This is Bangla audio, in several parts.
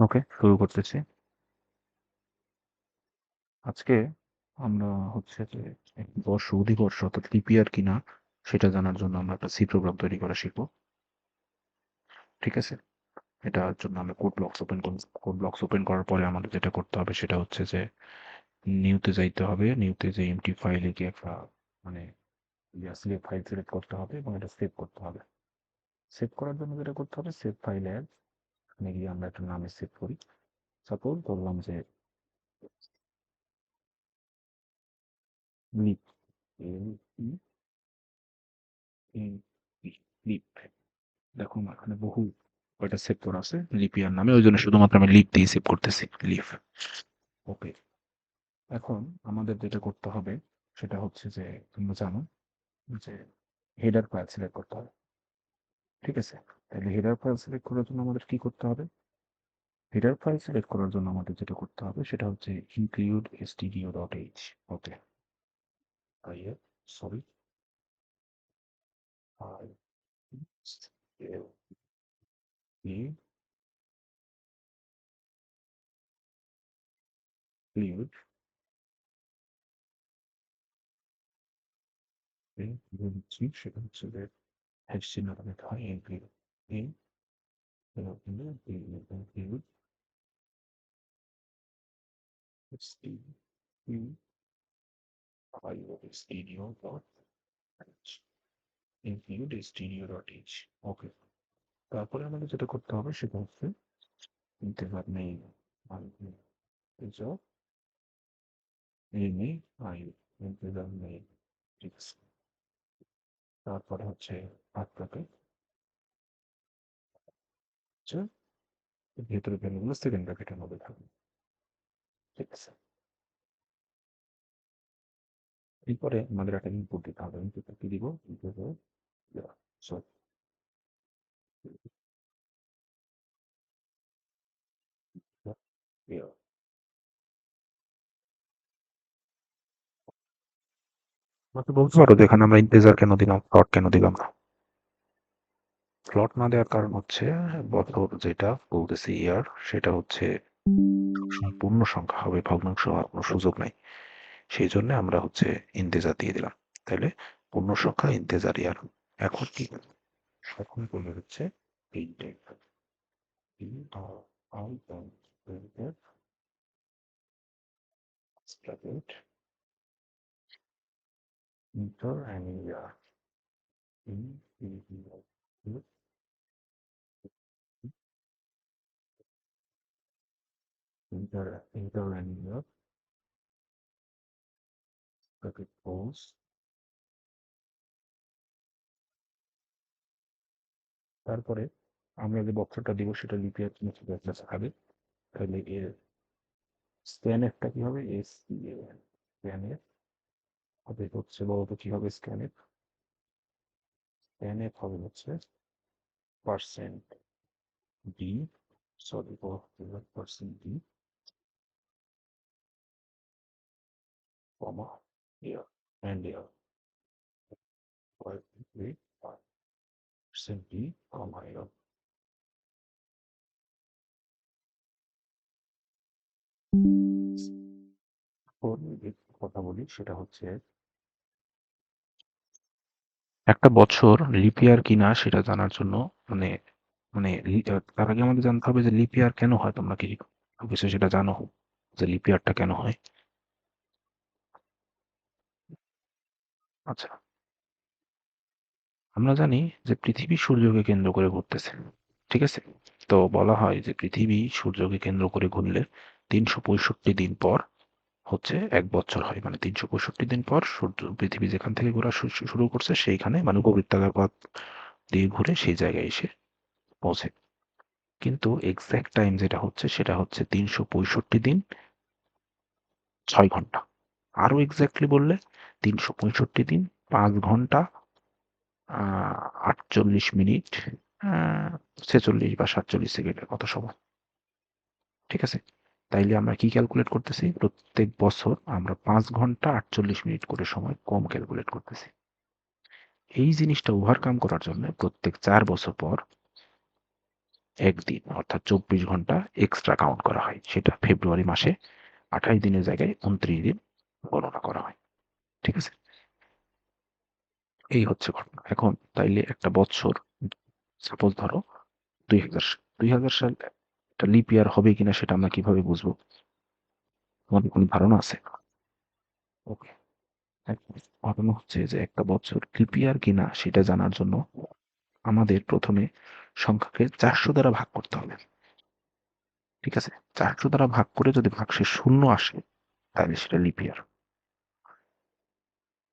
ওকে, শুরু করতেছি। আজকে আমরা হচ্ছে যে বর্ষ অধিবর্ষ অর্থাৎ লিপ ইয়ার কিনা সেটা জানার জন্য আমরা একটা সি প্রোগ্রাম তৈরি করা শিখব। ঠিক আছে? এটার জন্য আমরা code blocks open. Code blocks open করার পরে আমাদের যেটা করতে হবে সেটা হচ্ছে যে নিউতে যাইতে হবে। নিউতে যে এমটি ফাইলে গিয়ে একটা মানে ফাইল সিলেক্ট করতে হবে এবং এটা সেভ করতে হবে। সেভ করার জন্য যেটা করতে হবে সেভ ফাইল অ্যাজ এখানে গিয়ে আমরা একটা নামে সেভ করি। সাপোজ ধরলাম যে দেখো এখানে বহু সেভ করা আছে লিপিয়ার নামে, ওই জন্য শুধুমাত্র আমি লিপ দিয়ে সেভ করতেছি লিপ ওকে এখন আমাদের যেটা করতে হবে, সেটা হচ্ছে যে তোমরা জানো যে হেডার ফাইল সিলেক্ট করতে হবে। ঠিক আছে? তাহলে হেডার ফাইল সিলেক্ট করার জন্য আমাদের কি করতে হবে হেডার ফাইল সিলেক্ট করার জন্য আমাদের যেটা করতে হবে সেটা হচ্ছে include stdio dot H okay sorry সেটা হচ্ছে যে চিহ্ন হয় include ওকে তারপরে আমাদের যেটা করতে হবে সেটা হচ্ছে ইন্টিজার নেই নেই আই ইন্টিজার নেই ঠিক আছে তারপরে হচ্ছে বাদটাকে হচ্ছে ভেতরে ভ্যালুগুলো সেকেন্ড ব্র্যাকেটের মধ্যে থাকবে। ঠিক আছে? এরপরে আমাদের একটা ইনপুট দিতে হবে। ইনপুটটা কি দিব? ইনপুট সরি আমাকে বলতে পারো যে আমরা ইন্টেজার কেন দিলাম? ফ্লট কেন দিলাম না? ফ্লট না দেওয়ার কারণ হচ্ছে বছর যেটা বলতেছি ইয়ার সেটা হচ্ছে সবসময় পূর্ণ সংখ্যা হবে, ভগ্নাংশ হওয়ার কোনো সুযোগ নাই। সেই জন্য আমরা হচ্ছে ইন্তেজার দিয়ে দিলাম। তাহলে পূর্ণ সংখ্যা ইন্তেজার ইয়ার এখন কি এখন বলে হচ্ছে enter in enter and year bracket pause তারপরে আমরা যে বক্সটা দিব সেটা লিপে একটা দেখাবে তাহলে এর স্ক্যান এফটা কি হবে? এস স্ক্যান এফ হবে হচ্ছে বলতো কি হবে স্ক্যান এফ স্ক্যান এফ হবে হচ্ছে percent D sorry percent D comma here and here. Five, three, five. D, comma here. কথা বলি সেটা হচ্ছে একটা বছর লিপিয়ার কিনা সেটা জানার জন্য মানে মানে তার আগে আমাদের জানতে হবে যে লিপিয়ার কেন হয় তোমরা কি কিছু সেটা জানো যে লিপিয়ারটা কেন হয় আচ্ছা। আমরা জানি যে পৃথিবী সূর্যকে কেন্দ্র করে ঘুরতেছে, ঠিক আছে? তো বলা হয় যে পৃথিবী সূর্যকে কেন্দ্র করে ঘুরলে তিনশো পঁয়ষট্টি দিন পর হচ্ছে এক বছর হয়। মানে তিনশো পঁয়ষট্টি দিন পর সূর্য, পৃথিবী যেখান থেকে ঘোরা শুরু করছে সেইখানে মানে উপবৃত্তাকার পথ দিয়ে ঘুরে সেই জায়গায় এসে পৌঁছে। কিন্তু এক্স্যাক্ট টাইম যেটা হচ্ছে সেটা হচ্ছে তিনশো পঁয়ষট্টি দিন ছয় ঘণ্টা। আরও এক্স্যাক্টলি বললে তিনশো পঁয়ষট্টি দিন, পাঁচ ঘণ্টা আটচল্লিশ মিনিট ছেচল্লিশ বা সাতচল্লিশ সেকেন্ডের কত সময়। ঠিক আছে? তাইলে আমরা কি ক্যালকুলেট করতেছি? প্রত্যেক বছর আমরা পাঁচ ঘণ্টা আটচল্লিশ মিনিট করে সময় কম ক্যালকুলেট করতেছি। এই জিনিসটা ওভারকাম করার জন্য প্রত্যেক চার বছর পর একদিন, অর্থাৎ চব্বিশ ঘণ্টা এক্সট্রা কাউন্ট করা হয়। সেটা ফেব্রুয়ারি মাসে, আঠাশ দিনের জায়গায় উনত্রিশ দিন। গণনা করা হয়। ঠিক আছে এই হচ্ছে ঘটনা। এখন তাইলে একটা বছর সাপোজ ধরো দুই হাজার দুই হাজার সাল একটা লিপ হবে কিনা সেটা আমরা কীভাবে বুঝব? তোমাদের কোনো ধারণা আছে? ওকে ঘটনা হচ্ছে যে একটা বছর লিপ কিনা সেটা জানার জন্য আমাদের প্রথমে সংখ্যাকে চারশো দ্বারা ভাগ করতে হবে। ঠিক আছে চারশো দ্বারা ভাগ করে যদি ভাগশেষ শূন্য আসে তাহলে সেটা লিপ ইয়ার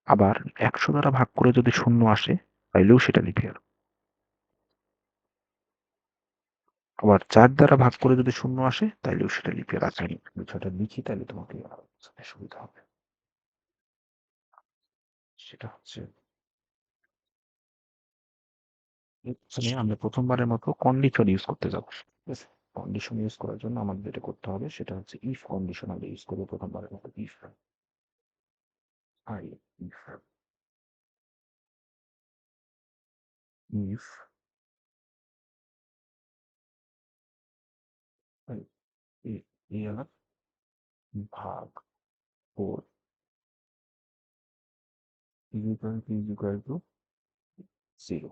আবার একশো দ্বারা ভাগ করে যদি শূন্য আসে, তাইলেও সেটা লিপ ইয়ার আবার চার দ্বারা ভাগ করে যদি শূন্য আসে, তাইলেও সেটা লিপ ইয়ার আছে বিষয়টা লিখি তাহলে তোমাকে সুবিধা হবে। সেটা হচ্ছে আমরা প্রথমবারের মতো কন্ডিশন ইউজ করতে যাব। ঠিক আছে? কন্ডিশন ইউজ করার জন্য আমাদের যেটা করতে হবে, সেটা হচ্ছে ইফ কন্ডিশন আমরা ইউজ করব প্রথমবারের মতো if I if if year ভাগ four to is equal to zero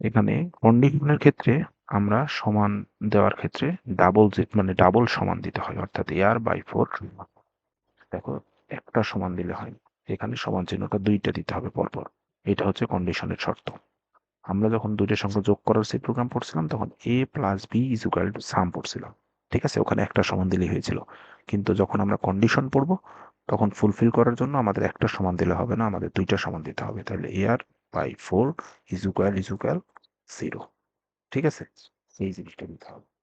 এখানে কন্ডিশনের ক্ষেত্রে আমরা সমান দেওয়ার ক্ষেত্রে ডাবল জেড মানে ডাবল সমান দিতে হয়, অর্থাৎ এয়ার বাই ফোর দেখো, একটা সমান দিলে হয়। এখানে সমান চিহ্নটা দুইটা দিতে হবে পরপর। এটা হচ্ছে কন্ডিশনের শর্ত। আমরা যখন দুইটা সংখ্যা যোগ করার সেই প্রোগ্রাম পড়ছিলাম, তখন A plus B is equal to sum পড়ছিলাম। ঠিক আছে? ওখানে একটা সমান দিলেই হয়েছিল। কিন্তু যখন আমরা কন্ডিশন পড়ব, তখন ফুলফিল করার জন্য আমাদের একটা সমান দিলে হবে না, আমাদের দুইটা সমান দিতে হবে। তাহলে year by four is equal is equal zero ঠিক আছে? এই জিনিসটা দিতে হবে।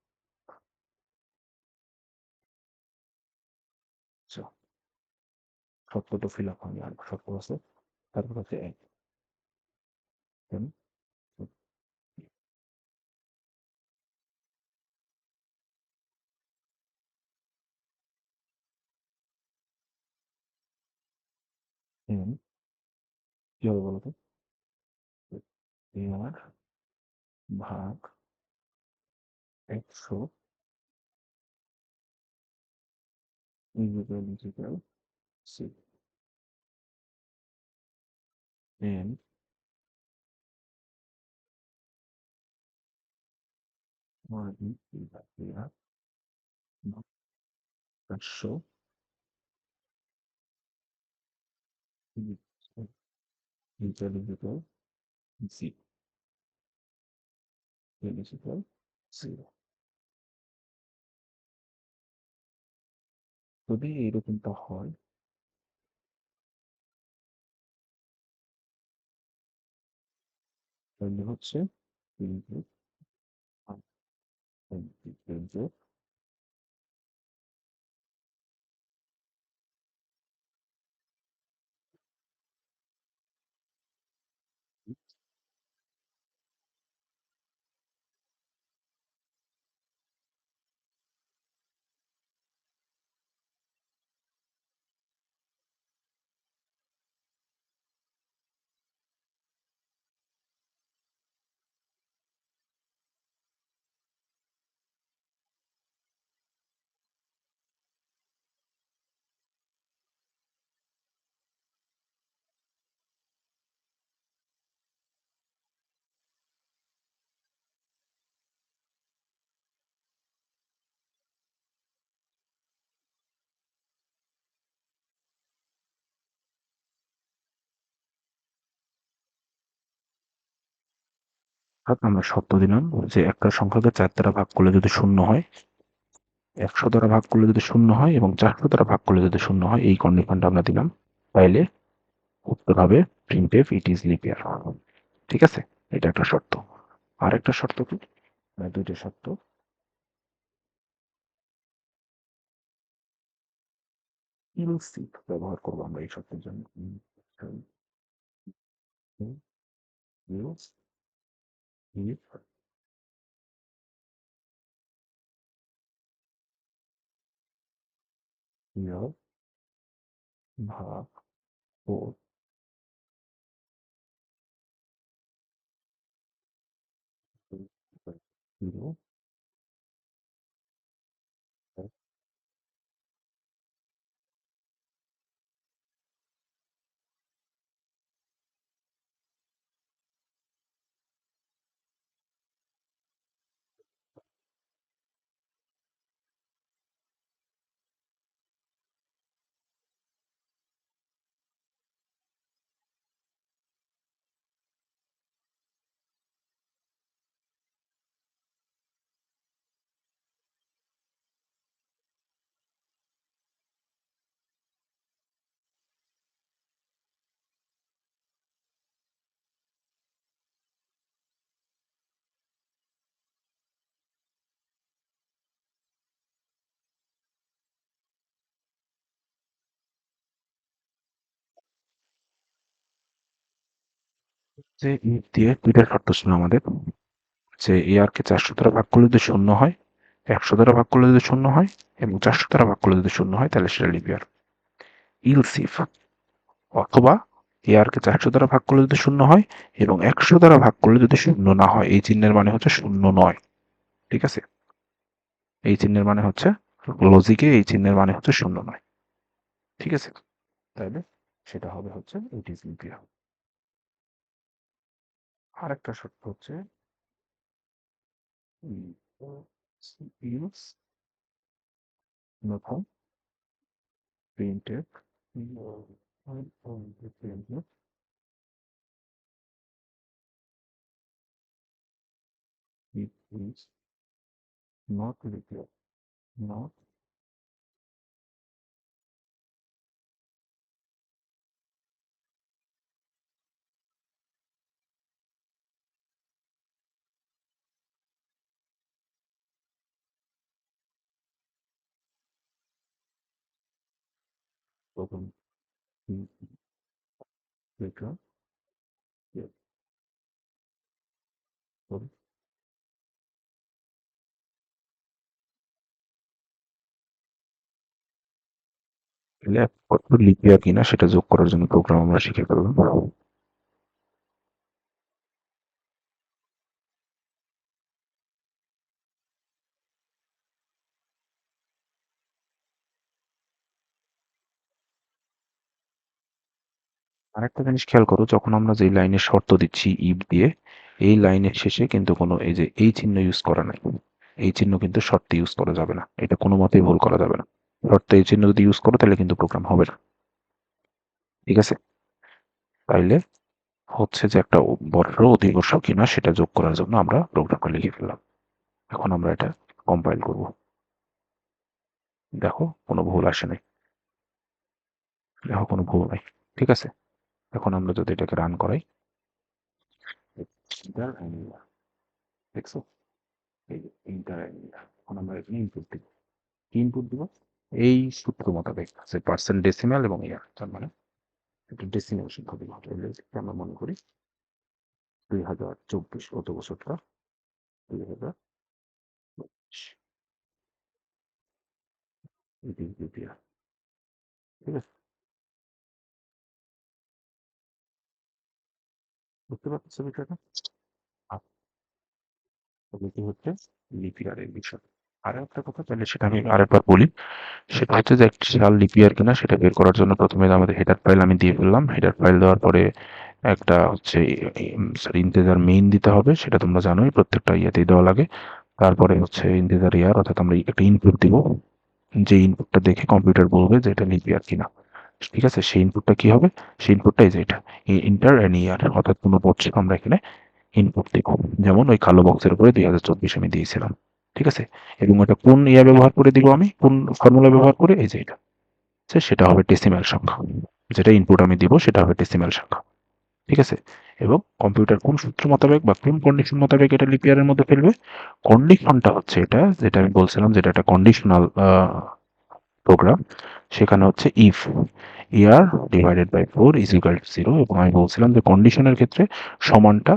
সত্য তো ফিল আপ হয়নি আর সত্য আছে। তারপর হচ্ছে এক ভাগ একশো ইজিক্যাল ইজিক্যাল সি এন একশো equal equal C N equal zero যদি এইরকমটা হয় হচ্ছে কিন্তু অর্থাৎ আমরা শর্ত দিলাম যে একটা সংখ্যাকে চার দ্বারা ভাগ করলে যদি শূন্য হয়, একশো দ্বারা ভাগ করলে যদি শূন্য হয় এবং চারশো দ্বারা ভাগ করলে যদি শূন্য হয়, এই কন্ডিশনটা আমরা দিলাম। তাইলে উত্তর হবে print F it is leap year ঠিক আছে? এটা একটা শর্ত। আর একটা শর্ত কি? দুইটা শর্ত। ব্যবহার করব আমরা এই শর্তের জন্য। Mute her. Yo. Ba. Bo. Yo. যে ইফ দিয়ে দুইটা শর্ত ছিল আমাদের। যে এআর কে চারশো দ্বারা ভাগ করলে যদি শূন্য হয়, একশো দ্বারা ভাগ করলে যদি শূন্য হয় এবং চারশো দ্বারা ভাগ করলে যদি শূন্য হয়, তাহলে সেটা লিপিয়ার ইলসিফ অথবা এআর কে চারশো দ্বারা ভাগ করলে যদি শূন্য হয় এবং একশো দ্বারা ভাগ করলে যদি শূন্য না হয়, এই চিহ্নের মানে হচ্ছে শূন্য নয়। ঠিক আছে? এই চিহ্নের মানে হচ্ছে লজিকে এই চিহ্নের মানে হচ্ছে শূন্য নয়। ঠিক আছে? তাহলে সেটা হবে হচ্ছে ইট ইজ লিপিয়ার আরেকটা শর্ত হচ্ছে use method printf it is not required not open later yes sorry lab কত লিপিয়া কিনা সেটা যোগ করার জন্য প্রোগ্রাম আমরা শিখে ফেললাম। আরেকটা জিনিস খেয়াল করো, যখন আমরা যে লাইনের শর্ত দিচ্ছি ইফ দিয়ে, এই লাইনের শেষে কিন্তু কোনো এই যে এই চিহ্ন ইউজ করা নাই। এই চিহ্ন কিন্তু শর্তে ইউজ করা যাবে না। এটা কোনো মতেই ভুল করা যাবে না। শর্তে এই চিহ্ন যদি ইউজ করো, তাহলে কিন্তু প্রোগ্রাম হবে না। ঠিক আছে? তাইলে হচ্ছে যে একটা বড় অধিবর্ষ কিনা সেটা যোগ করার জন্য আমরা প্রোগ্রামটা লিখে ফেললাম। এখন আমরা এটা কম্পাইল করব। দেখো, কোনো ভুল আসে নাই। দেখো, কোনো ভুল নাই। ঠিক আছে? এখন আমরা যদি এটাকে রান করাই এখন আমরা দিব। ইনপুট এই আছে পার্সেন্ট এবং ইয়ার মানে একটা আমরা মনে করি দুই হাজার চব্বিশ বছরটা? দুই হাজার ঠিক আছে? বুঝতে পারছ বিষয়টা? এটি হচ্ছে লিপিয়ারের বিষয়। আর একটা কথা, তাহলে সেটা আমি আরেকবার বলি। সেটা হচ্ছে যে একটি শাল লিপিয়ার কিনা, সেটা বের করার জন্য প্রথমে আমাদের হেডার ফাইল আমি দিয়ে ফেললাম। হেডার ফাইল দেওয়ার পরে একটা হচ্ছে সরি মেইন দিতে হবে, সেটা তোমরা জানোই, প্রত্যেকটা ইয়েতেই দেওয়া লাগে। তারপরে হচ্ছে ইন্তেজার ইয়ার অর্থাৎ আমরা একটা ইনপুট দিব। যে ইনপুটটা দেখে কম্পিউটার বলবে যে এটা লিপিয়ার কিনা। ঠিক আছে? সেই ইনপুটটা কি হবে? সেই ইনপুটটা এই যে এটা। ইন্টার অ্যান্ড ইয়ার অর্থাৎ কোনো বছর আমরা এখানে ইনপুট দিব। যেমন ওই কালো বক্সের উপরে দুই হাজার চব্বিশ আমি দিয়েছিলাম। ঠিক আছে? এবং এটা কোন ইয়া ব্যবহার করে দিব আমি? কোন ফর্মুলা ব্যবহার করে? এই যে এটা। সেটা হবে ডেসিম্যাল সংখ্যা। যেটা ইনপুট আমি দিব, সেটা হবে ডেসিম্যাল সংখ্যা। ঠিক আছে? এবং কম্পিউটার কোন সূত্র মোতাবেক বা কোন কন্ডিশন মোতাবেক এটা লিপিয়ারের মধ্যে ফেলবে? কন্ডিশনটা হচ্ছে এটা, যেটা আমি বলছিলাম যেটা একটা কন্ডিশনাল প্রোগ্রাম সেখানে হচ্ছে if year divided by four is equal to zero এবং আমি বলছিলাম যে কন্ডিশনের ক্ষেত্রে সমানটা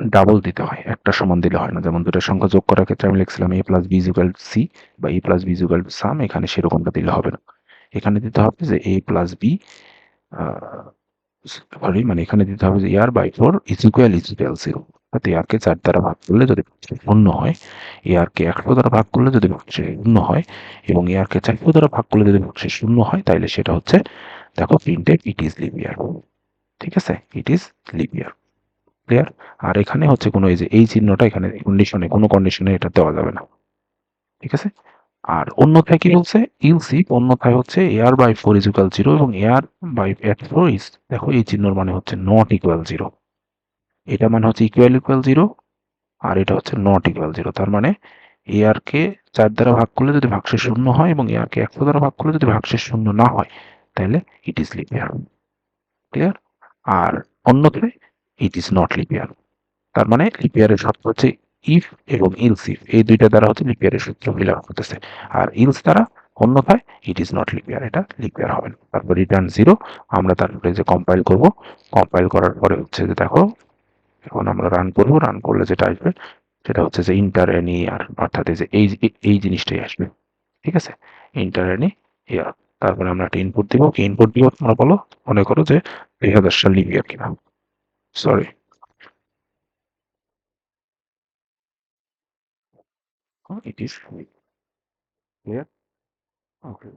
ডাবল দিতে হয়, একটা সমান দিলে হয় না। যেমন দুটো সংখ্যা যোগ করার ক্ষেত্রে আমি লিখছিলাম A plus B equal C বা A plus B to sum এখানে সেরকমটা দিলে হবে না। এখানে দিতে হবে যে এ প্লাস বি সরি মানে এখানে দিতে হবে যে year by four is equal is equal zero অর্থাৎ এআরকে চার দ্বারা ভাগ করলে যদি শূন্য হয় এআরকে একশো দ্বারা ভাগ করলে যদি ভাগশে শূন্য হয় এবং এআরকে চারশো দ্বারা ভাগ করলে যদি ভাগশে শূন্য হয় তাহলে সেটা হচ্ছে, দেখো প্রিন্টেড ইট ইজ লিপিয়ার ঠিক আছে? It is leap year clear আর এখানে হচ্ছে কোনো এই যে এই চিহ্নটা এখানে কন্ডিশনে কোনো কন্ডিশনে এটা দেওয়া যাবে না। ঠিক আছে? আর অন্যথায় কি বলছে? ইলসি অন্যথায় হচ্ছে year by four is equal zero এবং year by at four is দেখো এই চিহ্নর মানে হচ্ছে নট ইকুয়াল জিরো এটা মানে হচ্ছে ইকুয়াল ইকুয়াল জিরো আর এটা হচ্ছে নট ইকুয়াল জিরো তার মানে এয়ারকে চার দ্বারা ভাগ করলে যদি ভাগশেষ শূন্য হয় এবং এ আর কে একশো দ্বারা ভাগ করলে যদি ভাগশেষ শূন্য না হয়, তাহলে it is leap year clear আর অন্যথায় ইট ইজ নট লিপিয়ার তার মানে লিপিয়ারের শর্ত হচ্ছে ইফ এবং ইলস ইফ এই দুইটা দ্বারা হচ্ছে লিপিয়ারের সূত্র ফিলার করতেছে আর ইলস দ্বারা অন্যথায় it is not leap year এটা লিপিয়ার হবে না। তারপর রিটার্ন জিরো আমরা তারপরে যে কম্পাইল করব কম্পাইল করার পরে হচ্ছে যে দেখো এখন আমরা রান করব। রান করলে যেটা আসবে, সেটা হচ্ছে যে ইন্টার এনি আর অর্থাৎ এই যে, এই এই জিনিসটাই আসবে। ঠিক আছে? ইন্টার এনি ইয়ার তারপরে আমরা একটা ইনপুট দিব। কি ইনপুট দিব তোমরা বলো? মনে করো যে দুই হাজার সাল লিপিয়ার কিনা। Sorry it is clear okay